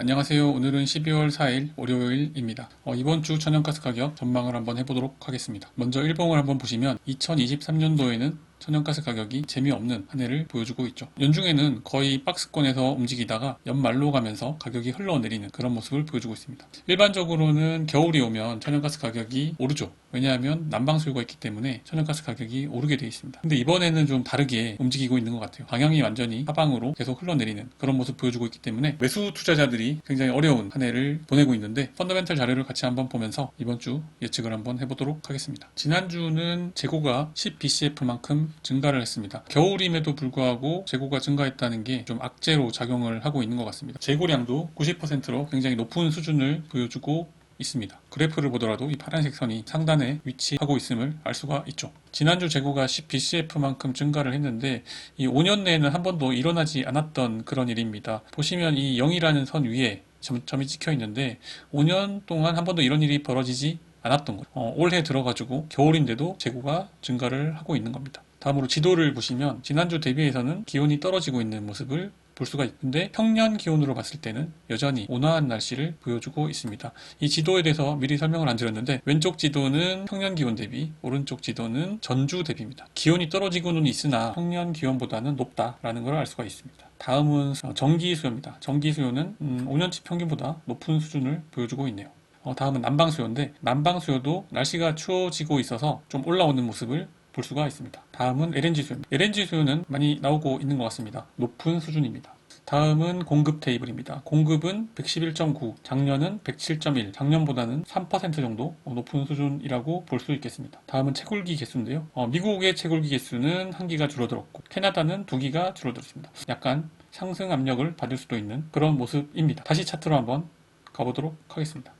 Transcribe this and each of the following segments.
안녕하세요. 오늘은 12월 4일 월요일입니다. 어, 이번 주 천연가스 가격 전망을 한번 해보도록 하겠습니다. 먼저 일봉을 한번 보시면 2023년도에는 천연가스 가격이 재미없는 한 해를 보여주고 있죠. 연중에는 거의 박스권에서 움직이다가 연말로 가면서 가격이 흘러내리는 그런 모습을 보여주고 있습니다. 일반적으로는 겨울이 오면 천연가스 가격이 오르죠. 왜냐하면 난방 수요가 있기 때문에 천연가스 가격이 오르게 되어 있습니다. 근데 이번에는 좀 다르게 움직이고 있는 것 같아요. 방향이 완전히 하방으로 계속 흘러내리는 그런 모습 보여주고 있기 때문에 매수 투자자들이 굉장히 어려운 한 해를 보내고 있는데 펀더멘탈 자료를 같이 한번 보면서 이번 주 예측을 한번 해보도록 하겠습니다. 지난주는 재고가 10BCF만큼 증가를 했습니다. 겨울임에도 불구하고 재고가 증가했다는 게 좀 악재로 작용을 하고 있는 것 같습니다. 재고량도 90%로 굉장히 높은 수준을 보여주고 있습니다. 그래프를 보더라도 이 파란색 선이 상단에 위치하고 있음을 알 수가 있죠. 지난주 재고가 10BCF만큼 증가를 했는데 이 5년 내에는 한 번도 일어나지 않았던 그런 일입니다. 보시면 이 0이라는 선 위에 점, 점이 찍혀 있는데 5년 동안 한 번도 이런 일이 벌어지지 않았던 거예요. 어, 올해 들어가지고 겨울인데도 재고가 증가를 하고 있는 겁니다. 다음으로 지도를 보시면 지난주 대비해서는 기온이 떨어지고 있는 모습을 볼 수가 있는데 평년 기온으로 봤을 때는 여전히 온화한 날씨를 보여주고 있습니다. 이 지도에 대해서 미리 설명을 안 드렸는데 왼쪽 지도는 평년 기온 대비, 오른쪽 지도는 전주 대비입니다. 기온이 떨어지고는 있으나 평년 기온보다는 높다라는 걸 알 수가 있습니다. 다음은 어, 전기 수요입니다. 전기 수요는 음, 5년치 평균보다 높은 수준을 보여주고 있네요. 어, 다음은 난방 수요인데 난방 수요도 날씨가 추워지고 있어서 좀 올라오는 모습을 볼 수가 있습니다. 다음은 LNG 수요입니다. LNG 수요는 많이 나오고 있는 것 같습니다. 높은 수준입니다. 다음은 공급 테이블입니다. 공급은 111.9, 작년은 107.1, 작년보다는 3% 정도 높은 수준이라고 볼 수 있겠습니다. 다음은 채굴기 개수인데요. 어, 미국의 채굴기 개수는 한 기가 줄어들었고, 캐나다는 두 기가 줄어들었습니다. 약간 상승 압력을 받을 수도 있는 그런 모습입니다. 다시 차트로 한번 가보도록 하겠습니다.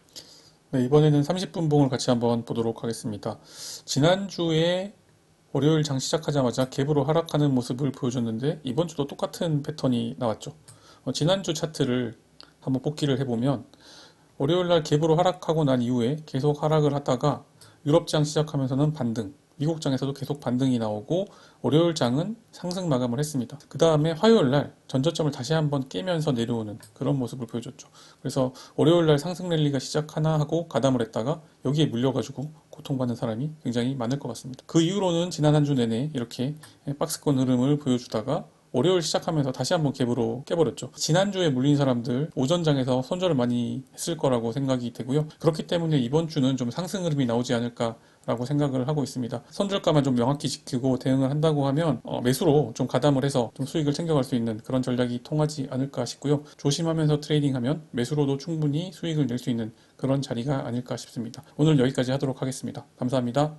네, 이번에는 30분 봉을 같이 한번 보도록 하겠습니다. 지난주에 월요일 장 시작하자마자 갭으로 하락하는 모습을 보여줬는데 이번 주도 똑같은 패턴이 나왔죠. 어, 지난주 차트를 한번 복기를 해보면 월요일 날 갭으로 하락하고 난 이후에 계속 하락을 하다가 유럽장 시작하면서는 반등, 미국 장에서도 계속 반등이 나오고 월요일 장은 상승 마감을 했습니다. 그 다음에 화요일 날 전저점을 다시 한번 깨면서 내려오는 그런 모습을 보여줬죠. 그래서 월요일 날 상승 랠리가 시작하나 하고 가담을 했다가 여기에 물려가지고 고통받는 사람이 굉장히 많을 것 같습니다. 그 이후로는 지난 한 주 내내 이렇게 박스권 흐름을 보여주다가 월요일 시작하면서 다시 한번 갭으로 깨버렸죠. 지난주에 물린 사람들 오전장에서 손절을 많이 했을 거라고 생각이 되고요. 그렇기 때문에 이번 주는 좀 상승 흐름이 나오지 않을까 라고 생각을 하고 있습니다. 손절가만 좀 명확히 지키고 대응을 한다고 하면 어, 매수로 좀 가담을 해서 좀 수익을 챙겨갈 수 있는 그런 전략이 통하지 않을까 싶고요. 조심하면서 트레이딩하면 매수로도 충분히 수익을 낼 수 있는 그런 자리가 아닐까 싶습니다. 오늘 여기까지 하도록 하겠습니다. 감사합니다.